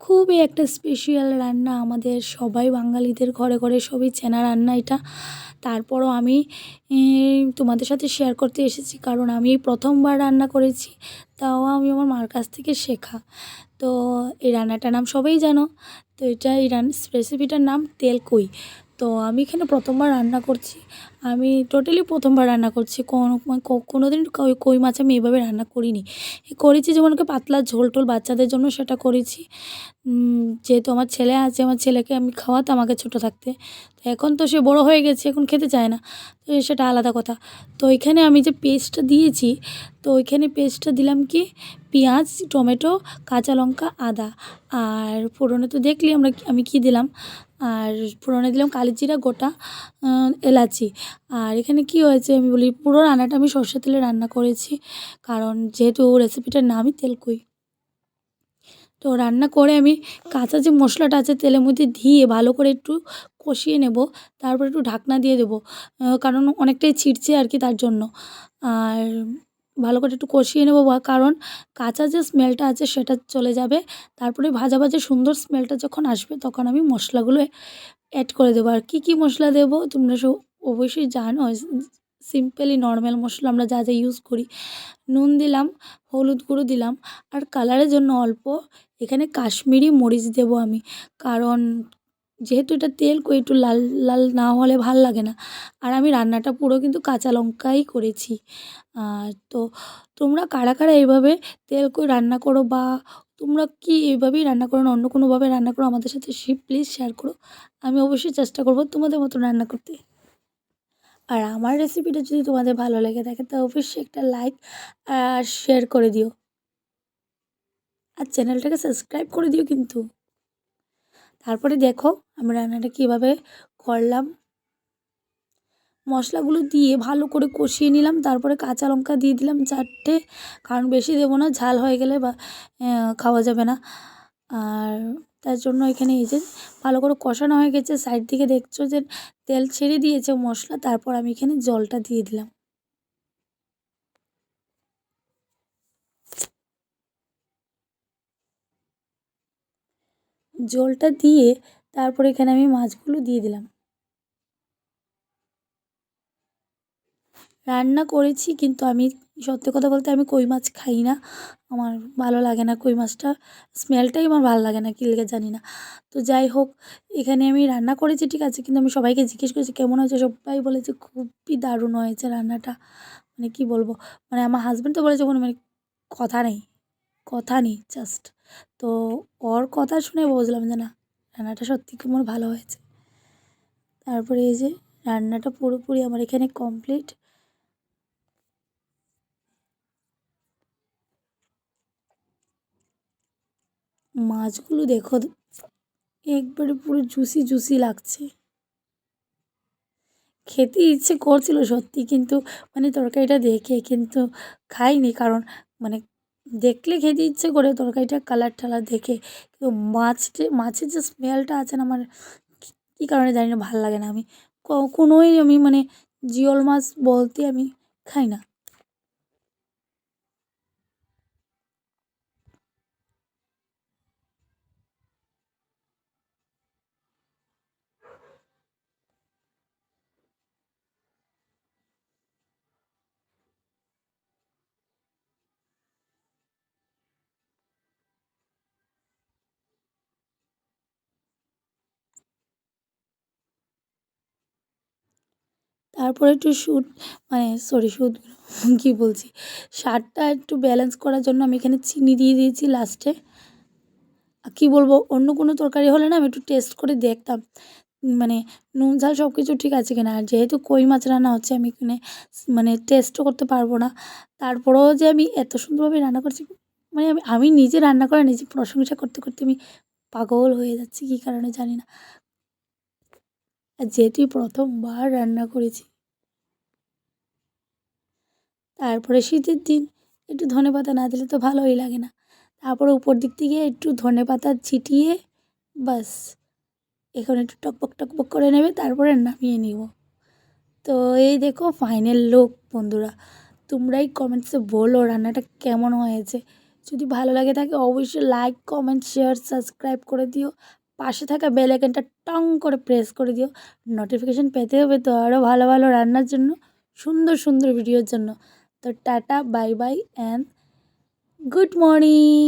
খুবই একটা স্পেশাল রান্না আমাদের সবাই বাঙালিদের ঘরে ঘরে সবই চেনা রান্না এটা। তারপরও আমি তোমাদের সাথে শেয়ার করতে এসেছি কারণ আমি প্রথমবার রান্না করেছি, তাও আমি আমার মার কাছ থেকে শেখা। তো এই রান্নাটার নাম সবাই জানো, তো এটা এই রান রেসিপিটার নাম তেলকুই। তো আমি এখানে প্রথমবার রান্না করছি। আমি টোটালি প্রথমবার রান্না করছি। কোনো দিন কই কই মাছ আমি এভাবে রান্না করিনি। করেছি যেমন কি পাতলা ঝোল টোল বাচ্চাদের জন্য সেটা করেছি। যেহেতু আমার ছেলে আছে, আমার ছেলেকে আমি খাওয়াতাম আগে ছোটো থাকতে। তো এখন তো সে বড় হয়ে গেছে, এখন খেতে চায় না। তো সেটা আলাদা কথা। তো এখানে আমি যে পেস্টটা দিয়েছি, তো ওইখানে পেস্টটা দিলাম কি? পেঁয়াজ, টমেটো, কাঁচা লঙ্কা, আদা। আর ফোড়নে তো দেখলি আমরা আমি কী দিলাম? আর ফোড়নে দিলাম কালি জিরা, গোটা এলাচি। আর এখানে কি হয়েছে আমি বলি, পুরো রান্নাটা আমি সর্ষের তেলে রান্না করেছি, কারণ যেহেতু রেসিপিটার নামই তেলকুই। তো রান্না করে আমি কাঁচা যে মশলাটা আছে তেলের মধ্যে দিয়ে ভালো করে একটু কষিয়ে নেব, তারপর একটু ঢাকনা দিয়ে দেবো কারণ অনেকটাই ছিটছে আর কি তার জন্য। আর ভালো করে একটু কষিয়ে নেব কারণ কাঁচা যে স্মেলটা আছে সেটা চলে যাবে। তারপরে ভাজা ভাজা সুন্দর স্মেলটা যখন আসবে তখন আমি মশলাগুলো অ্যাড করে দেবো। আর কী কী মশলা দেবো তোমরা সব অবশ্যই জানো। সিম্পলি নর্মাল মশলা আমরা যা যা ইউজ করি। নুন দিলাম, হলুদ গুঁড়ো দিলাম, আর কালারের জন্য অল্প এখানে কাশ্মীরি মরিচ দেবো আমি। কারণ যেহেতু এটা তেল, কই একটু লাল লাল না হলে ভালো লাগে না। আর আমি রান্নাটা পুরো কিন্তু কাঁচা লঙ্কাই করেছি। আর তো তোমরা কারা কারা এইভাবে তেল, কই রান্না করো বা তোমরা কি এইভাবেই রান্না করো না অন্য কোনোভাবে রান্না করো আমাদের সাথে সে প্লিজ শেয়ার করো। আমি অবশ্যই চেষ্টা করব তোমাদের মতো রান্না করতে। আর আমার রেসিপিটা যদি তোমাদের ভালো লাগে থাকে তো অবশ্যই একটা লাইক আর শেয়ার করে দিও। আর চ্যানেলটাকে সাবস্ক্রাইব করে দিও কিন্তু। তারপরে দেখো আমি রান্নাটা কীভাবে করলাম। মশলাগুলো দিয়ে ভালো করে কষিয়ে নিলাম, তারপরে কাঁচা লঙ্কা দিয়ে দিলাম চারটে, কারণ বেশি দেবো না, ঝাল হয়ে গেলে বা খাওয়া যাবে না। আর তার জন্য এখানে এই যে ভালো করে কষানো হয়ে গেছে, সাইড থেকে দেখছ যে তেল ছেড়ে দিয়েছে মশলা, তারপর আমি এখানে জলটা দিয়ে দিলাম। জলটা দিয়ে তারপর এখানে আমি মাছগুলো দিয়ে দিলাম। রান্না করেছি কিন্তু আমি সত্যি কথা বলতে আমি কই মাছ খাই না। আমার ভালো লাগে না কই মাছটা। স্মেলটাই আমার ভালো লাগে না, কী লেগে জানি না। তো যাই হোক, এখানে আমি রান্না করেছি, ঠিক আছে? কিন্তু আমি সবাইকে জিজ্ঞেস করেছি, কেমন হয়েছে? সবাই বলেছে, খুবই দারুণ হয়েছে রান্নাটা। মানে কি বলব? মানে আমার হাজব্যান্ড তো বলেছে কোনো মানে কথা নেই কথা নেই জাস্ট তো ওর কথা শুনে বুঝলাম যে না, রান্নাটা সত্যি কেমন ভালো হয়েছে। তারপরে এই যে রান্নাটা পুরোপুরি আমার এখানে কমপ্লিট মাছগুলো দেখো, একবারে পুরো জুসি জুসি লাগছে। খেতে ইচ্ছে করছিল সত্যি, কিন্তু মানে তরকারিটা দেখে কিন্তু খাইনি, কারণ মানে দেখলে খেতে ইচ্ছে করে তরকারিটা কালার টালার দেখে। কিন্তু মাছটা, মাছের যে স্মেলটা আছে না আমার, কী কারণে জানি না, ভালো লাগে না। আমি কখনোই আমি মানে জিওল মাছ বলতে আমি খাই না। তারপরে একটু সুট মানে সরি সুদ, কী বলছি? শার্টটা একটু ব্যালেন্স করার জন্য আমি এখানে চিনি দিয়ে দিয়েছি লাস্টে কী বলব, অন্য কোনো তরকারি হলে না আমি একটু টেস্ট করে দেখতাম। মানে নুন, ঝাল সব কিছু ঠিক আছে কিনা? আর যেহেতু কই মাছ রান্না হচ্ছে, আমি এখানে মানে টেস্টও করতে পারব না। তারপরেও যে আমি এত সুন্দরভাবে রান্না করছি মানে আমি আমি নিজে রান্না করে, নিজে প্রশংসা করতে করতে আমি পাগল হয়ে যাচ্ছি, কী কারণে জানি না। আর যেহেতু প্রথমবার রান্না করেছি তারপরে শীতের দিন, একটু ধনে পাতা না দিলে তো ভালোই লাগে না। তারপরে উপর দিক থেকে একটু ধনে পাতা ছিটিয়ে বাস এখন একটু টকবক টকবক করে নেবে, তারপরে নামিয়ে নিব। তো এই দেখো ফাইনাল লুক বন্ধুরা। তোমরাই কমেন্টসে বলো রান্নাটা কেমন হয়েছে। যদি ভালো লাগে থাকে অবশ্যই লাইক কমেন্ট শেয়ার সাবস্ক্রাইব করে দিও। পাশে থাকা বেল আইকনটা টং করে প্রেস করে দিও। নোটিফিকেশান পেতে হবে তো আরও ভালো ভালো রান্নার জন্য, সুন্দর সুন্দর ভিডিওর জন্য। তো tata bye bye and good morning